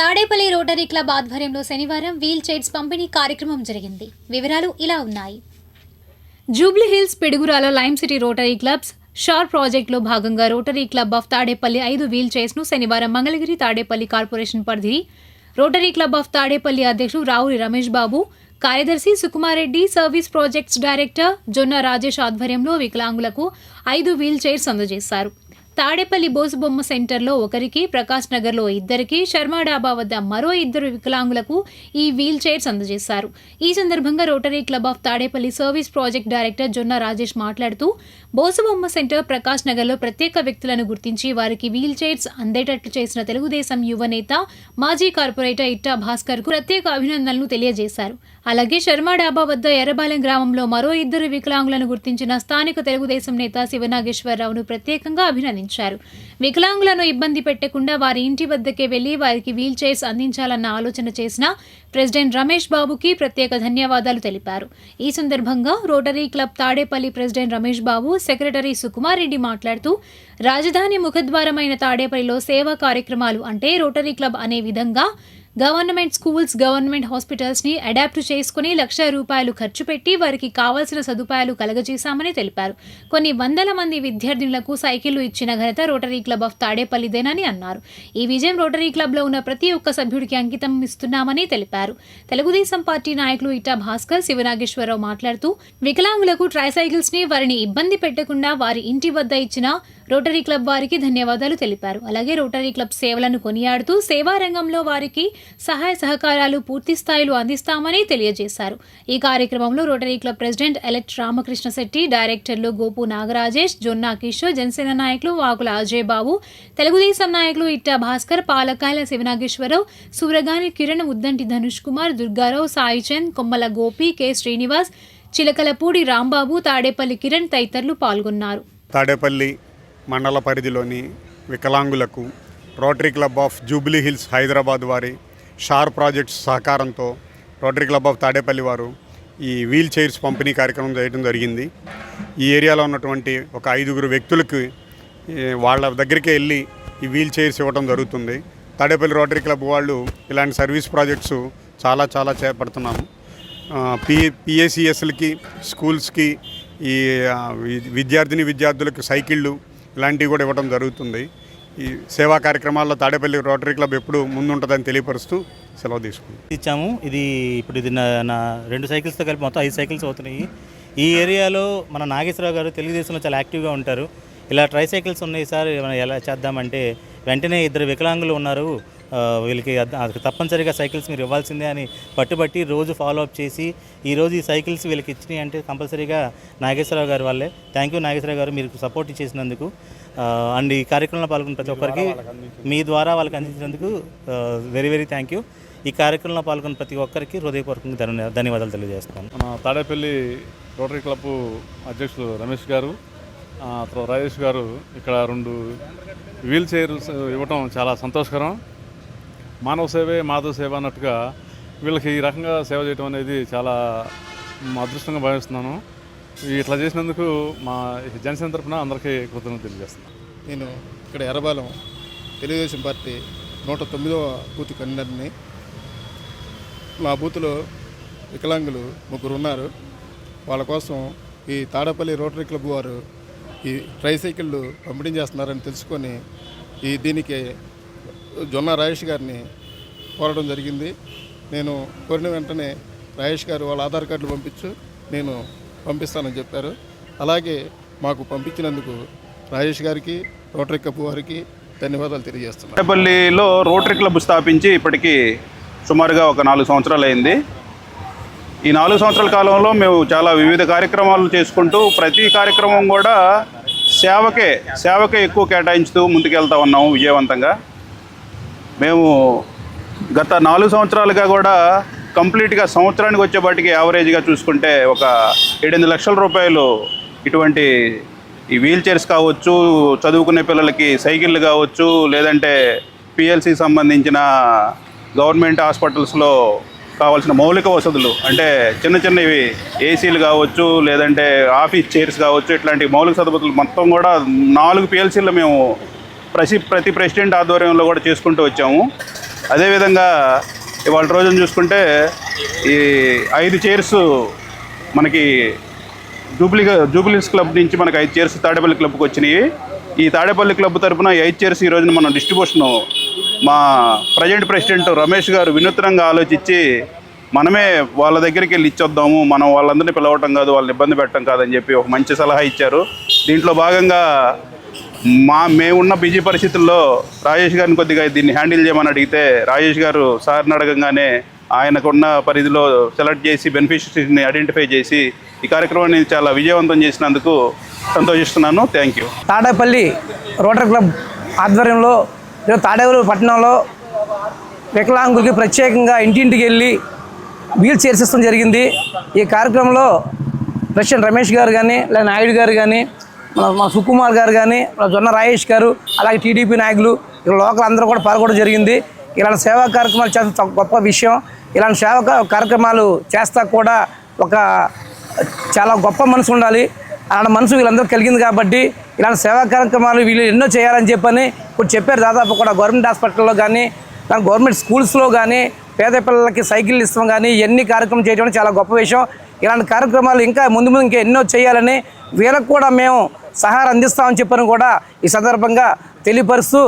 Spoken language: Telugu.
తాడేపల్లి రోటరీ క్లబ్ ఆధ్వర్యంలో శనివారం వీల్ చైర్స్ పంపిణీ కార్యక్రమం జరిగింది. వివరాలు ఇలా ఉన్నాయి. Jubilee Hills Piduguralla lime city rotary clubs SHAR ప్రాజెక్టులో భాగంగా రోటరీ క్లబ్ ఆఫ్ తాడేపల్లి ఐదు వీల్ చైర్స్ను శనివారం మంగళగిరి తాడేపల్లి కార్పొరేషన్ పరిధి రోటరీ క్లబ్ ఆఫ్ తాడేపల్లి అధ్యక్షుడు రావురి రమేష్ బాబు కార్యదర్శి Sukumar Reddy service projects director Jonna Rajesh ఆధ్వర్యంలో వికలాంగులకు ఐదు వీల్ చైర్స్ అందజేశారు. తాడేపల్లి బోసుబొమ్మ సెంటర్లో ఒకరికి ప్రకాష్ నగర్లో ఇద్దరికి శర్మ డాబా వద్ద మరో ఇద్దరు వికలాంగులకు ఈ వీల్ చైర్స్ అందజేశారు. ఈ సందర్భంగా rotary club of Tadepalli service project director Jonna Rajesh మాట్లాడుతూ బోసుబొమ్మ సెంటర్ ప్రకాష్ నగర్లో ప్రత్యేక వ్యక్తులను గుర్తించి వారికి వీల్ చైర్స్ అందేటట్లు చేసిన తెలుగుదేశం యువ నేత మాజీ కార్పొరేటర్ ఇట్టా భాస్కర్కు ప్రత్యేక అభినందనలు తెలియజేశారు. అలాగే శర్మ డాబా వద్ద ఎర్రబాలెం గ్రామంలో మరో ఇద్దరు వికలాంగులను గుర్తించిన స్థానిక తెలుగుదేశం నేత శివనాగేశ్వరరావును ప్రత్యేకంగా అభినందించారు. వికలాంగులను ఇబ్బంది పెట్టకుండా వారి ఇంటి వద్దకే వెళ్ళి వారికి వీల్ చైర్స్ అందించాలన్న ఆలోచన చేసిన ప్రెసిడెంట్ రమేష్ బాబుకి ప్రత్యేక ధన్యవాదాలు తెలిపారు. ఈ సందర్భంగా rotary club Tadepalli president Ramesh Babu secretary Sukumar Reddy మాట్లాడుతూ రాజధాని ముఖద్వారమైన తాడేపల్లిలో సేవా కార్యక్రమాలు అంటే రోటరీ క్లబ్ అనే విధంగా గవర్నమెంట్ స్కూల్స్ గవర్నమెంట్ హాస్పిటల్స్ని అడాప్ట్ చేసుకుని లక్ష రూపాయలు ఖర్చు పెట్టి వారికి కావాల్సిన సదుపాయాలు కలగజేశామని తెలిపారు. కొన్ని వందల మంది విద్యార్థినులకు సైకిళ్ళు ఇచ్చిన ఘనత రోటరీ క్లబ్ ఆఫ్ తాడేపల్లిదేనని అన్నారు. ఈ విజయం రోటరీ క్లబ్లో ఉన్న ప్రతి ఒక్క సభ్యుడికి అంకితం ఇస్తున్నామని తెలిపారు. తెలుగుదేశం పార్టీ నాయకులు ఇటా భాస్కర్ శివనాగేశ్వరరావు మాట్లాడుతూ వికలాంగులకు ట్రైసైకిల్స్ని వారిని ఇబ్బంది పెట్టకుండా వారి ఇంటి వద్ద ఇచ్చిన రోటరీ క్లబ్ వారికి ధన్యవాదాలు తెలిపారు. అలాగే రోటరీ క్లబ్ సేవలను కొనియాడుతూ సేవా రంగంలో వారికి సహాయ సహకారాలు పూర్తి స్థాయిలో అందిస్తామని తెలియజేశారు. ఈ కార్యక్రమంలో rotary club president elect Ramakrishna Shetty డైరెక్టర్లు గోపు నాగరాజేష్ జొన్నా కిషోర్ జనసేన నాయకులు వాకుల అజయ్ బాబు తెలుగుదేశం నాయకులు ఇట్టా భాస్కర్ పాలకాయల శివనాగేశ్వరరావు సూరగాని కిరణ్ ఉద్దంటి ధనుష్ కుమార్ దుర్గారావు సాయిచంద్ కొమ్మల గోపి కె. శ్రీనివాస్ చిలకలపూడి రాంబాబు తాడేపల్లి కిరణ్ తదితరులు పాల్గొన్నారు. తాడేపల్లి మండల పరిధిలోని వికలాంగులకు rotary club of Jubilee Hills Hyderabad వారి షార్ ప్రాజెక్ట్స్ సహకారంతో రోటరీ క్లబ్ ఆఫ్ తాడేపల్లి వారు ఈ వీల్ చైర్స్ పంపిణీ కార్యక్రమం చేయడం జరిగింది. ఈ ఏరియాలో ఉన్నటువంటి ఒక ఐదుగురు వ్యక్తులకు వాళ్ళ దగ్గరికి వెళ్ళి ఈ వీల్ చైర్స్ ఇవ్వడం జరుగుతుంది. తాడేపల్లి రోటరీ క్లబ్ వాళ్ళు ఇలాంటి సర్వీస్ ప్రాజెక్ట్స్ చాలా చాలా చేపడుతున్నాము పి పిఏసిఎస్లకి స్కూల్స్కి ఈ విద్యార్థిని విద్యార్థులకు సైకిళ్ళు ఇలాంటివి కూడా ఇవ్వడం జరుగుతుంది. ఈ సేవా కార్యక్రమాల్లో తాడేపల్లి రోటరీ క్లబ్ ఎప్పుడు ముందుంటుందని తెలియపరుస్తూ సెలవు తీసుకుంది. ఇచ్చాము. ఇది ఇప్పుడు ఇది నా నా రెండు సైకిల్స్తో కలిపి మొత్తం ఐదు సైకిల్స్ అవుతున్నాయి. ఈ ఏరియాలో మన నాగేశ్వరరావు గారు తెలుగుదేశంలో చాలా యాక్టివ్గా ఉంటారు. ఇలా ట్రై సైకిల్స్ ఉన్నాయి సార్ మనం ఎలా చేద్దామంటే వెంటనే ఇద్దరు వికలాంగులు ఉన్నారు. వీళ్ళకి తప్పనిసరిగా సైకిల్స్ మీరు ఇవ్వాల్సిందే అని పట్టుబట్టి రోజు ఫాలో అప్ చేసి ఈ రోజు ఈ సైకిల్స్ వీళ్ళకి ఇచ్చినాయి అంటే కంపల్సరీగా నాగేశ్వరరావు గారి వాళ్ళే. థ్యాంక్ యూ నాగేశ్వరరావు గారు మీరు సపోర్ట్ చేసినందుకు అండ్ ఈ కార్యక్రమంలో పాల్గొన్న ప్రతి ఒక్కరికి మీ ద్వారా వాళ్ళకి అందించినందుకు వెరీ వెరీ థ్యాంక్ యూ ఈ కార్యక్రమంలో పాల్గొన్న ప్రతి ఒక్కరికి హృదయపూర్వకంగా ధన్య- ధన్యవాదాలు తెలియజేస్తాను తాడేపల్లి రోటరీ క్లబ్ అధ్యక్షులు రమేష్ గారు రాజేష్ గారు ఇక్కడ రెండు వీల్ చైర్స్ ఇవ్వటం చాలా సంతోషకరం. మానవ సేవే మాధవ సేవ అన్నట్టుగా వీళ్ళకి ఈ రకంగా సేవ చేయడం అనేది చాలా అదృష్టంగా భావిస్తున్నాను. ఇట్లా చేసినందుకు మా జనసేన తరఫున అందరికీ కృతజ్ఞతలు తెలియజేస్తున్నాను. నేను ఇక్కడ ఎర్రబాలెం తెలుగుదేశం పార్టీ నూట తొమ్మిదవ బూత్ కన్వీనర్ని మా బూత్లో వికలాంగులు ముగ్గురు ఉన్నారు. వాళ్ళ కోసం ఈ తాడపల్లి రోటరీ క్లబ్ వారు ఈ ట్రైసైకిళ్ళు పంపిణీ చేస్తున్నారని తెలుసుకొని ఈ దీనికి జొన్న రాజేష్ గారిని కోరడం జరిగింది. నేను కోరిన వెంటనే రాజేష్ గారు వాళ్ళ ఆధార్ కార్డులు పంపించు నేను పంపిస్తానని చెప్పారు. అలాగే మాకు పంపించినందుకు రాజేష్ గారికి రోటరీ కప్పు వారికి ధన్యవాదాలు తెలియజేస్తున్నాను. తాడేపల్లిలో రోటరీ క్లబ్ స్థాపించి ఇప్పటికీ సుమారుగా ఒక నాలుగు సంవత్సరాలు అయింది. ఈ నాలుగు సంవత్సరాల కాలంలో మేము చాలా వివిధ కార్యక్రమాలు చేసుకుంటూ ప్రతి కార్యక్రమం కూడా సేవకే సేవకే ఎక్కువ కేటాయించుతూ ముందుకెళ్తా ఉన్నాము విజయవంతంగా. మేము గత నాలుగు సంవత్సరాలుగా కూడా కంప్లీట్గా సంవత్సరానికి వచ్చేపాటికి యావరేజ్గా చూసుకుంటే ఒక ఏడెనిమిది లక్షల రూపాయలు ఇటువంటి ఈ వీల్ చైర్స్ కావచ్చు చదువుకునే పిల్లలకి సైకిళ్ళు కావచ్చు లేదంటే పిఎల్సి సంబంధించిన గవర్నమెంట్ హాస్పిటల్స్లో కావాల్సిన మౌలిక వసతులు అంటే చిన్న చిన్నవి ఏసీలు కావచ్చు లేదంటే ఆఫీస్ చైర్స్ కావచ్చు ఇట్లాంటి మౌలిక సదుపాయాలు మొత్తం కూడా నాలుగు పిఎల్సీలు మేము ప్రతి ప్రతి ప్రెసిడెంట్ ఆధ్వర్యంలో కూడా చేసుకుంటూ వచ్చాము. అదేవిధంగా ఇవాళ రోజున చూసుకుంటే ఈ ఐదు చైర్స్ మనకి జూబ్లీ జూబ్లీస్ క్లబ్ నుంచి మనకి ఐదు చైర్స్ తాడేపల్లి క్లబ్కి వచ్చినాయి. ఈ తాడేపల్లి క్లబ్ తరపున ఈ ఐదు చైర్స్ ఈ రోజున మనం డిస్ట్రిబ్యూషన్ మా ప్రజెంట్ ప్రెసిడెంట్ రమేష్ గారు వినూత్నంగా ఆలోచించి మనమే వాళ్ళ దగ్గరికి వెళ్ళి ఇచ్చొద్దాము మనం వాళ్ళందరినీ పిలవటం కాదు వాళ్ళని ఇబ్బంది పెట్టడం కాదని చెప్పి ఒక మంచి సలహా ఇచ్చారు. దీంట్లో భాగంగా మా మేమున్న బిజీ పరిస్థితుల్లో రాజేష్ గారిని కొద్దిగా దీన్ని హ్యాండిల్ చేయమని అడిగితే రాజేష్ గారు సార్ని అడగంగానే ఆయనకున్న పరిధిలో సెలెక్ట్ చేసి బెనిఫిషరీని ఐడెంటిఫై చేసి ఈ కార్యక్రమాన్ని చాలా విజయవంతం చేసినందుకు సంతోషిస్తున్నాను. Thank you Tadepalli rotary club ఆధ్వర్యంలో తాడేపల్లి పట్టణంలో వికలాంగులకి ప్రత్యేకంగా ఇంటింటికి వెళ్ళి వీల్ చైర్స్ ఇష్టం జరిగింది. ఈ కార్యక్రమంలో ప్రెసిడెంట్ రమేష్ గారు కానీ లేదా నాయుడు గారు కానీ మన మన సుకుమార్ గారు కానీ మన జొన్న రాజేష్ గారు అలాగే టీడీపీ నాయకులు ఇక్కడ లోకల్ అందరూ కూడా పాల్గొనడం జరిగింది. ఇలాంటి సేవా కార్యక్రమాలు చేస్తే గొప్ప విషయం. ఇలాంటి సేవా కార్యక్రమాలు చేస్తా కూడా ఒక చాలా గొప్ప మనసు ఉండాలి. అలాంటి మనసు వీళ్ళందరూ కలిగింది కాబట్టి ఇలాంటి సేవా కార్యక్రమాలు వీళ్ళు ఎన్నో చేయాలని చెప్పని ఇప్పుడు చెప్పారు. దాదాపు కూడా గవర్నమెంట్ హాస్పిటల్లో కానీ గవర్నమెంట్ స్కూల్స్లో కానీ పేద పిల్లలకి సైకిల్ ఇస్తాం కానీ ఇవన్నీ కార్యక్రమం చేయడం చాలా గొప్ప విషయం. ఇలాంటి కార్యక్రమాలు ఇంకా ముందు ముందు ఇంకా ఎన్నో చేయాలని వీళ్ళకు కూడా మేము సహాయం అందిస్తామని చెప్పని కూడా ఈ సందర్భంగా తెలియపరుస్తూ